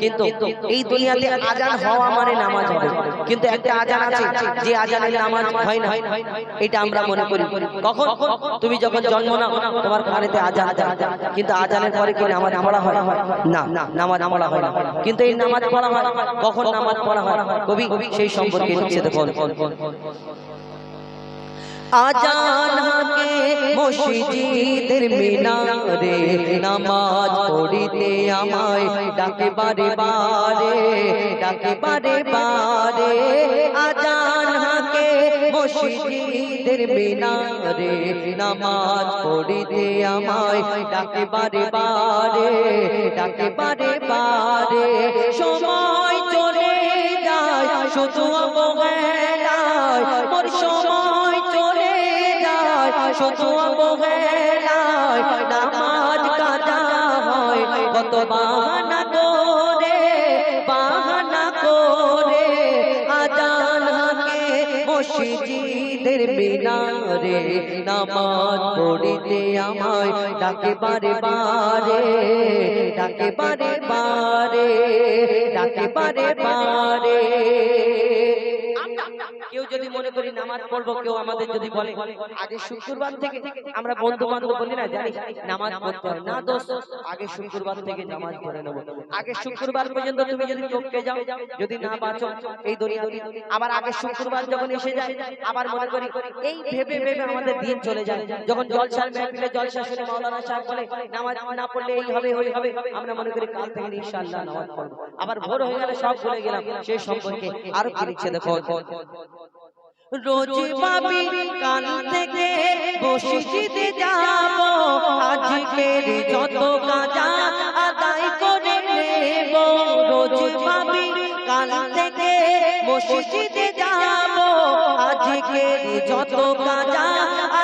কিন্তু, এই মানে নামাজ না। আমরা তুমি যখন জন্ম নাও, তোমার আজান কিন্তু আজানের পরে কি নামাজ পড়া হয়? না না নামাজ পড়া হয় না। কিন্তু এই নামাজ পড়া হয়। কখন নামাজ পড়া হয়? কবি, সেই সম্পর্কে আজান হাকে মসজিদের মিনারে নামাজ পড়িতে আমায় ডাকে বারে বারে, ডাকে বারে বারে। আজান হাকে মসজিদের মিনারে নামাজ পড়িতে আমায় ডাকে বারে বারে, ডাকে বারে বারে। সময় চলে যায়, শুধু অবহেলায় শুধু অবহেলায় নামাজ কাজা হয়। কত বাহানা করে বাহানা করে, আজান হাকে মসজিদের মিনারে। নামাজ পড়িতে আমায় ডাকে বারে বারে, ডাকে বারে বারে, ডাকে বারে বারে। যদি মনে করি নামাজ পড়ব, কেউ আমাদের যদি বলে, আগে শুক্রবার থেকে আমরা বন্ধু বান্ধব বলি না জানি নামাজ পড়তে না দোষ, আগে শুক্রবার থেকে নামাজ পড়ে নেব। আগে শুক্রবার পর্যন্ত তুমি যদি চোখকে যাও, যদি না বাঁচো, এই দুনিয়াতে আবার আগে শুক্রবার যখন এসে যায়, আবার মনে করি এই ভেবে ভেবে আমাদের দিন চলে যায়। যখন জলসার মেহফিলে জলসা শুনে মাওলানা সাহেব বলে, নামাজ না পড়লে এই হবে, ওই হবে। আমরা মনে করি কাল থেকে ইনশাআল্লাহ নামাজ পড়ব। আবার ভোর হয়ে গেলে সব ভুলে গেলাম। সেই সম্পর্কে আরও কি লিখছে দেখো রোজ পাবি কান থেকে বসিতে যাব। আজকের যত কাজা আদায় করে নেব। রোজ পাবি কান থেকে বসিতে যাব। আজকের যত কাজা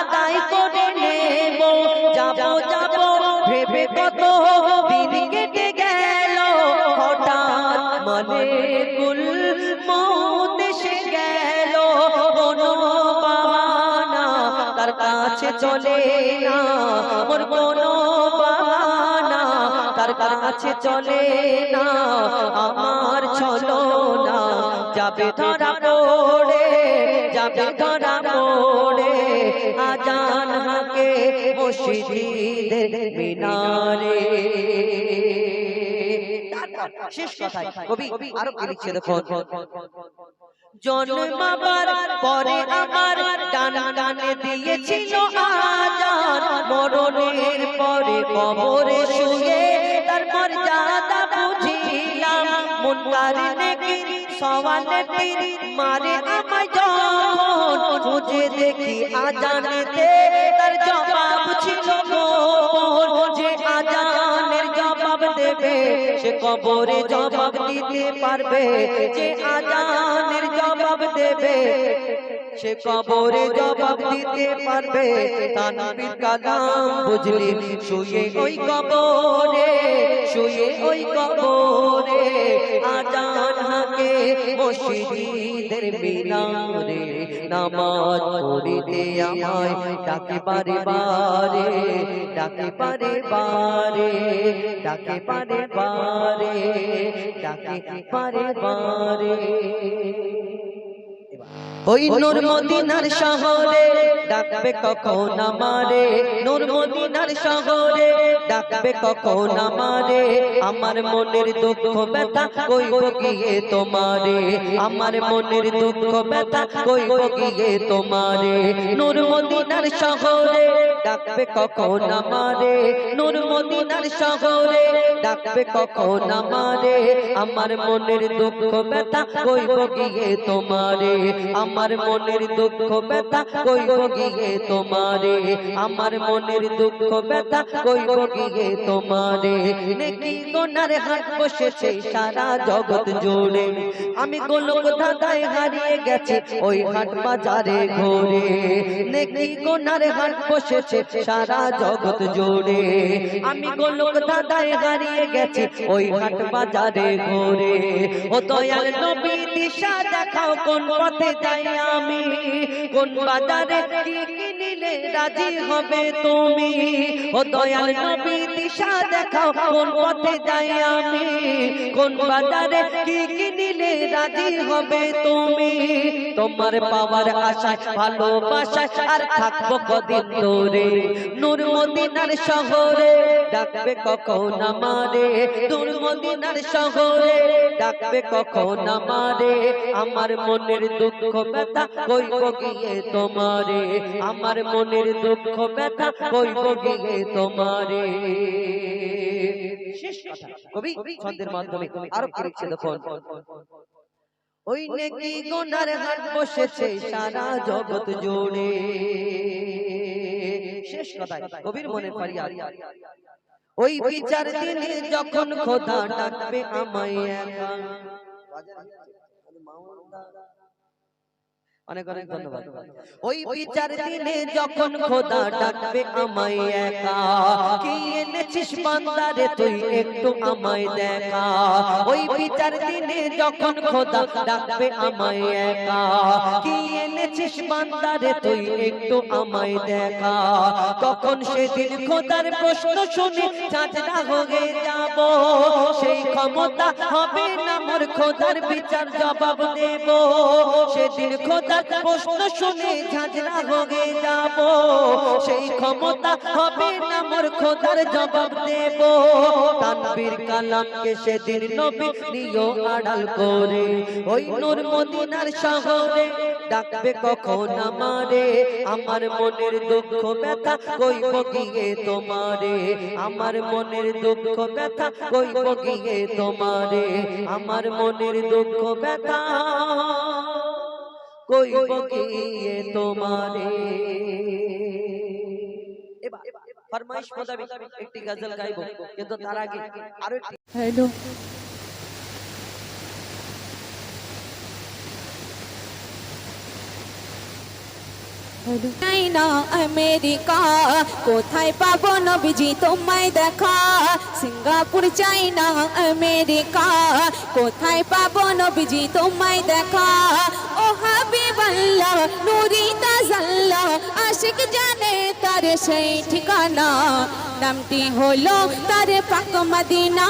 আদায় করে নেব। যাব যাব, ভেবে কত দিন কেটে গেল। হঠাৎ মনে কুল কাছে চলে না মোর কোনো বাহানা তার কাছে চলে না আমার চলো না। যাবে ধরা পড়ে যাবে ধরা পড়ে আজান হাকে মসজিদের মিনারে। শেষ কথায় কবি আরও কি লিখছে দেখো জন্মাবার পরে আমার ডানে দিয়েছিল আজান। মরণের পরে কবরে শুয়ে তার মর্যাদা বুঝিলাম। মুনকার নেকির সওয়ালের মারে আমায় যখন খুঁজে দেখি আজানেতে তার জবাব ছিল গোপন যে আজানের জবাব দেবে, সে কবরে জবাব দিতে পারবে। যে আজানের জবাব দেবে সে কবরে জবাব দিতে পারবে। তানবীর কালাম বুঝলি শুয়ে ওই কবরে, শুয়ে ওই কবরে, আজান হাকে মসজিদের মিনারে। নামাজ পড়িতে আমায় ডাকে বারে বারে ডাকে পারে বারে ডাকে পারে বারে ডাকে বারে বারে ওই নূর মদিনার শহরে ডাকবে কখন আমারে? নূর মদিনার শহরে ডাকবে কখন আমারে? আমার মনের দুঃখ ব্যথা কই গিয়ে তোমারে। আমার মনের দুঃখ ব্যথা কই গিয়ে তোমারে। নূর মদিনার শহরে ডাকবে কখন আমারে? নূর মদিনার শহরে ডাকবে কখন আমারে? আমার মনের দুঃখ ব্যথা কই গিয়ে তোমারে। আমার মনের দুঃখ ব্যথা, কই গিয়ে তোমারে? আমার মনের দুঃখ ব্যথা, কই গিয়ে তোমারে? নেকি গোনার হাট বসেছে সারা জগৎ জুড়ে। আমি গোলক ধাঁধায় হারিয়ে গেছে ওই হাট বাজারে ঘুরে। নেকি গোনার হাট বসেছে সারা জগৎ জুড়ে। আমি গোলক ধাঁধায় হারিয়ে গেছি ওই হাট বাজারে ঘুরে। ও দয়াল নবী দিশা দেখাও কোন পথে যাই আমি। কোন বাজারে কি কিনি রাজি হবে তুমি? ও দয়াল নবী দিশা দেখাও, কোন পথে যাই আমি? কোন বাজারে কি কি নিলে রাজি হবে তুমি? তোমার পাওয়ার আশায়, ভালোবাসায় আর থাকব কদিন ধরে। নূর মদিনার শহরে ডাকবে কখন আমারে? নূর মদিনার শহরে ডাকবে কখন আমারে? আমার মনের দুঃখ ব্যথা কইব গিয়ে তোমারে? আমার মনের দুঃখ ব্যথা কইব গিয়ে তোমারে? শেষ কথা কবি ছন্দের মাধ্যমে আরও কি লিখছে দেখুন? ওই নেকি গোনার হাট বসেছে সারা জগৎ জুড়ে। শেষ কথা কবির মনে ফারিয়াদ। ওই বিচার দিনে যখন খোদা ডাকবে আমায় একা। অনেক অনেক ধন্যবাদ। ওই বিচার দিনে যখন খোদা ডাকবে আমায় একা কি এনেছিস বান্দারে তুই একটু আমায় দেখা। ওই বিচার দিনে যখন খোদা ডাকবে আমায় একা কি এনেছিস বান্দারে তুই একটু আমায় দেখা। তখন সেদিন খোদার প্রশ্ন শুনে চাঁদরা হয়ে যাব। সেই ক্ষমতা হবে না মোর খোদার বিচার জবাব দেব। সেদিন প্রশ্ন শুনে ঝাঁঝরা হয়ে যাব। সেই ক্ষমতা হবে না জবাব দেব। তানবীর কালামকে সেদিন নবী নিও আড়াল করে। ওই নূর মদিনার শহরে ডাকবে কখন আমারে? আমার মনের দুঃখ ব্যথা কইব গিয়ে তোমারে? আমার মনের দুঃখ ব্যথা কইব গিয়ে তোমারে? আমার মনের দুঃখ ব্যথা কইব গিয়ে তোমারে? এবার ফরমাইশ মোতাবেক একটি গজল গাইবো কিন্তু তার আগে আরও একটি হ্যালো। চাইনা আমেরিকা কোথায় পাবো নবীজি তোমায় দেখা? সিঙ্গাপুর চাইনা আমেরিকা কোথায় পাবো নবীজি তোমায় দেখা? ও হাবিবাল্লাহ নুরি তাজাল্লা, আশিক জানে তার সেই ঠিকানা। নামটি হলো তারে পাক মদিনা,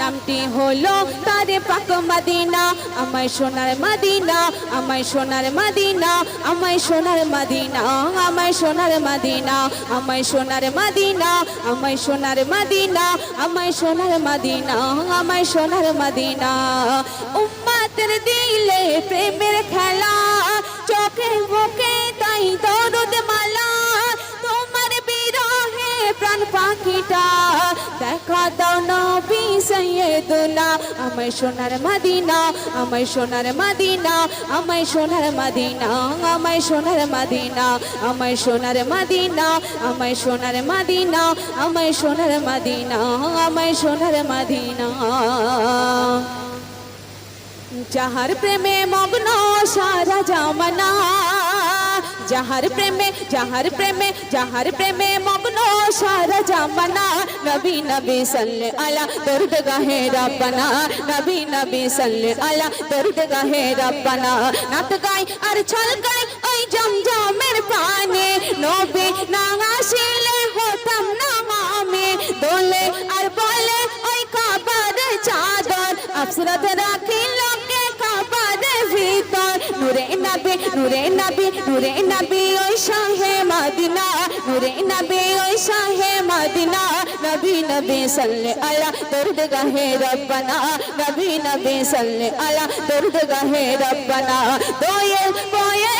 নামটি হলো তারে পাক মদিনা। আমায় সোনার মদিনা, আমায় সোনার মদিনা, আমায় সোনার মদিনা, আমায় সোনার মদিনা, আমায় সোনার মদিনা, আমায় সোনার মদিনা, আমায় সোনার মদিনা, আমায় সোনার মদিনা। উম্মাতের দিলে প্রেমের খেলা চোখে মুখে তাই দরদ মালা। তোমার বিরহে প্রাণ পাখিটা। দেখা দাও নবী সৈয়দুনা আমায় সোনার মদিনা, আমায় সোনার মদিনা, আমায় সোনার মদিনা, আমায় সোনার মদিনা, আমায় সোনার মদিনা, আমায় সোনার মদিনা, আমায় সোনার মদিনা, আমায় সোনার মদিনা। যাহার প্রেমে মগ্ন সারা জামানা, যাহার প্রেমে যাহার প্রেমে যাহার প্রেমে মগ্ন সারা জামানা, নবী নবী সাল্লে আলা দর্দ গাহে রব্বানা, নবী নবী সাল্লে আলা দর্দ গাহে রব্বানা নাত গাই আর ছল গাই ওই জমজমের পানে, নবী না আসিলে হতাম না মামে, দোলে আর বলে ওই কাবার চাদর, আফসরত রাখি লোকে কাবার ভিতর নূরে নবী নূরে নবী নূরে নবী ওই শাহে মদিনা, নূরে নবী ওই শাহে মদিনা। নবী নবী সাল্লে আলা দর্দ গাহে রব্বানা। নবী নবী সাল্লে আলা দর্দ গাহে রব্বানা। দোয়েল কোয়েল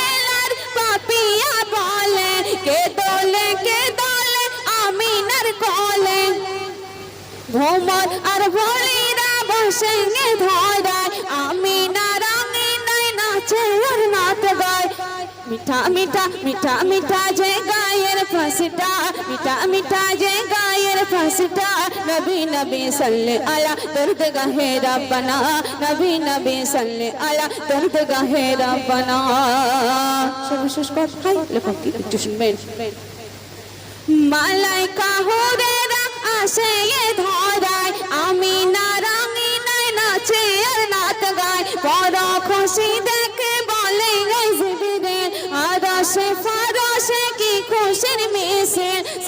মিঠা মিঠা মিঠা মিঠা যে গায়ের ফাঁসিটা, মিঠা মিঠা যে গায়ের ফাঁসিটা, নবী নবী সাল্লে আলা দর্দ গাহে রব্বানা, নবী নবী সাল্লে আলা দর্দ গাহে রব্বানা। সর্বশেষ কথাই লেখক কি একটু শুনবেন। মালাইকা হুরেরা আসে এ ধরায়, আমি না রঙি নাই নাচে আর নাচ গায়, বড় খুশি দেখে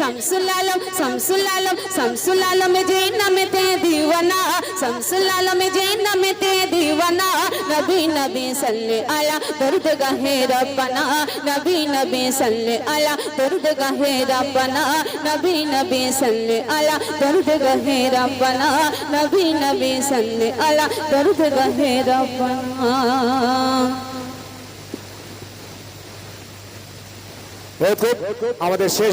শামসুল আলম শামসুল আলম শামসুল আলম যে নামেতে দিওয়ানা শামসুল আলম যে নামেতে দিওয়ানা নবী নবী সাল্লে আলা দর্দ গাহে রব্বানা নবী নবী সাল্লে আলা দর্দ গাহে রব্বানা নবী নবী সাল্লে আলা দর্দ গাহে রব্বানা নবী নবী সাল্লে আলা দর্দ গাহে রব্বানা আমাদের শেষ